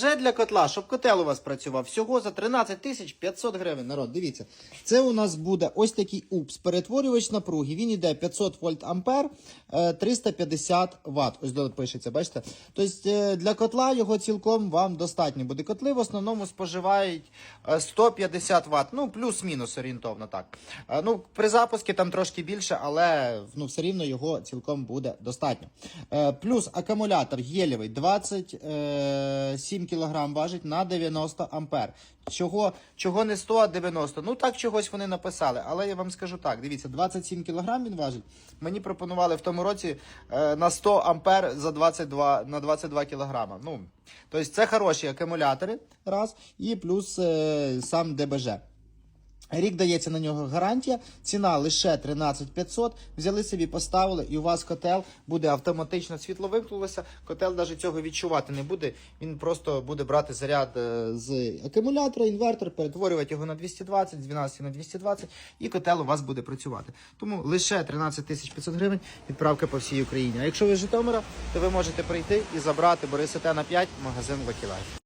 Вже для котла, щоб котел у вас працював, всього за 13 тисяч 500 гривень. Народ, дивіться. Це у нас буде ось такий УПС, перетворювач напруги. Він йде 500 вольт ампер, е, 350 ватт. Ось тут пишеться, бачите? Тобто е, для котла його цілком вам достатньо буде. Котли в основному споживають е, 150 ватт, ну плюс-мінус орієнтовно так. Е, Ну, при запуску там трошки більше, але ну, все рівно його цілком буде достатньо. Е, Плюс акумулятор гелєвий 27 кг важить на 90 ампер. Чого, чого не 100, а 90? Ну так чогось вони написали. Але я вам скажу так: дивіться, 27 кг він важить. Мені пропонували в тому році е, на 100 ампер за 22, на 22 кг. Ну, тобто це хороші акумулятори, раз, і плюс е, сам ДБЖ. Рік дається на нього гарантія, ціна лише 13 500. Взяли собі, поставили, і у вас котел буде автоматично світло вимкнулося. Котел навіть цього відчувати не буде. Він просто буде брати заряд е, з акумулятора, інвертор, перетворювати його на 220, з 12 на 220, і котел у вас буде працювати. Тому лише 13 500 гривень відправка по всій Україні. А якщо ви з Житомира, то ви можете прийти і забрати Бориса Т на 5 магазин Лакілай.